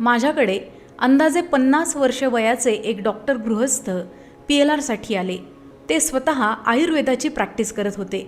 माझ्याकडे अंदाजे पन्नास वर्ष वयाचे एक डॉक्टर गृहस्थ पी एल आरसाठी आले. ते स्वतः आयुर्वेदाची प्रॅक्टिस करत होते.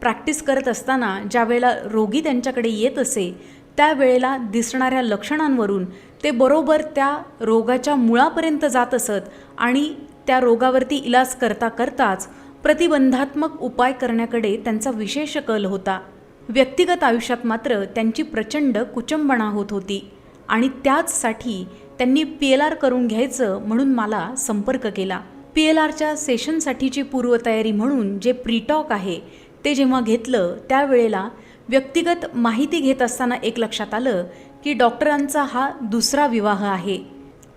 प्रॅक्टिस करत असताना ज्यावेळेला रोगी त्यांच्याकडे येत असे त्यावेळेला दिसणाऱ्या लक्षणांवरून ते बरोबर त्या रोगाच्या मुळापर्यंत जात असत आणि त्या रोगावरती इलाज करता करताच प्रतिबंधात्मक उपाय करण्याकडे त्यांचा विशेष कल होता. व्यक्तिगत आयुष्यात मात्र त्यांची प्रचंड कुचंबणा होत होती. आणि त्याचसाठी त्यांनी पी एल आर करून घ्यायचं म्हणून मला संपर्क केला. पी एल आरच्या सेशनसाठीची पूर्वतयारी म्हणून जे प्रीटॉक आहे ते जेव्हा घेतलं त्यावेळेला व्यक्तिगत माहिती घेत असताना एक लक्षात आलं की डॉक्टरांचा हा दुसरा विवाह आहे.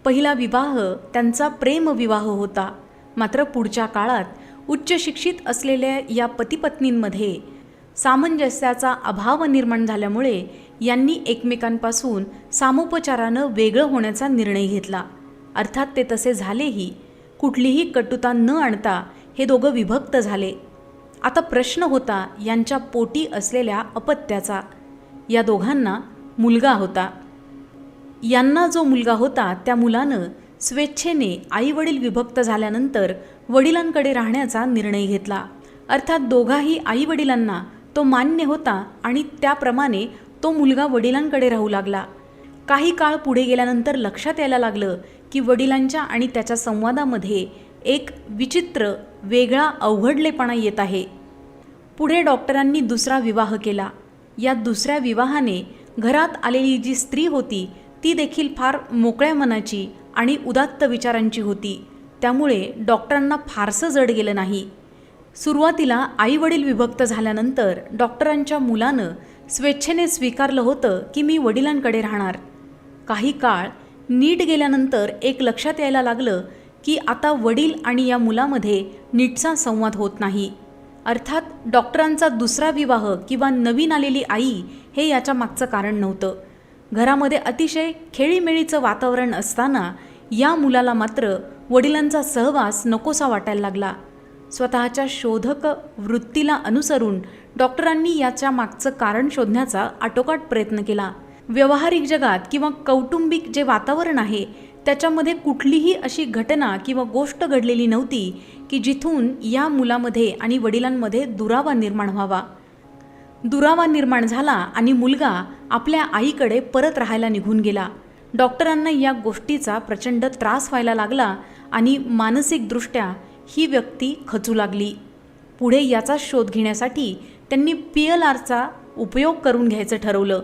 पहिला विवाह त्यांचा प्रेमविवाह होता. मात्र पुढच्या काळात उच्च शिक्षित असलेल्या या पतीपत्नींमध्ये सामंजस्याचा अभाव निर्माण झाल्यामुळे यांनी एकमेकांपासून सामोपचारानं वेगळं होण्याचा निर्णय घेतला. अर्थात ते तसे झालेही कुठलीही कटुता न आणता हे दोघं विभक्त झाले. आता प्रश्न होता यांच्या पोटी असलेल्या अपत्याचा. या दोघांना मुलगा होता. यांना जो मुलगा होता त्या मुलानं स्वेच्छेने आईवडील विभक्त झाल्यानंतर वडिलांकडे राहण्याचा निर्णय घेतला. अर्थात दोघाही आईवडिलांना तो मान्य होता आणि त्याप्रमाणे तो मुलगा वडिलांकडे राहू लागला. काही काळ पुढे गेल्यानंतर लक्षात यायला लागलं की वडिलांच्या आणि त्याच्या संवादामध्ये एक विचित्र वेगळा अवघडलेपणा येत आहे. पुढे डॉक्टरांनी दुसरा विवाह केला. या दुसऱ्या विवाहाने घरात आलेली जी स्त्री होती ती देखील फार मोकळ्या मनाची आणि उदात्त विचारांची होती. त्यामुळे डॉक्टरांना फारसं जड गेलं नाही. सुरुवातीला आईवडील विभक्त झाल्यानंतर डॉक्टरांच्या मुलानं स्वेच्छेने स्वीकारलं होतं की मी वडिलांकडे राहणार. काही काळ नीट गेल्यानंतर एक लक्षात यायला लागलं की आता वडील आणि या मुलामध्ये नीटचा संवाद होत नाही. अर्थात डॉक्टरांचा दुसरा विवाह किंवा नवीन आलेली आई हे याच्या मागचं कारण नव्हतं. घरामध्ये अतिशय खेळीमेळीचं वातावरण असताना या मुलाला मात्र वडिलांचा सहवास नकोसा वाटायला लागला. स्वतःच्या शोधक वृत्तीला अनुसरून डॉक्टरांनी याच्या मागचं कारण शोधण्याचा आटोकाट प्रयत्न केला. व्यवहारिक जगात किंवा कौटुंबिक जे वातावरण आहे त्याच्यामध्ये कुठलीही अशी घटना किंवा गोष्ट घडलेली नव्हती की जिथून या मुलामध्ये आणि वडिलांमध्ये दुरावा निर्माण व्हावा. दुरावा निर्माण झाला आणि मुलगा आपल्या आईकडे परत राहायला निघून गेला. डॉक्टरांना या गोष्टीचा प्रचंड त्रास व्हायला लागला आणि मानसिकदृष्ट्या ही व्यक्ती खचू लागली. पुढे याचा शोध घेण्यासाठी त्यांनी पी एल आरचा उपयोग करून घ्यायचं ठरवलं.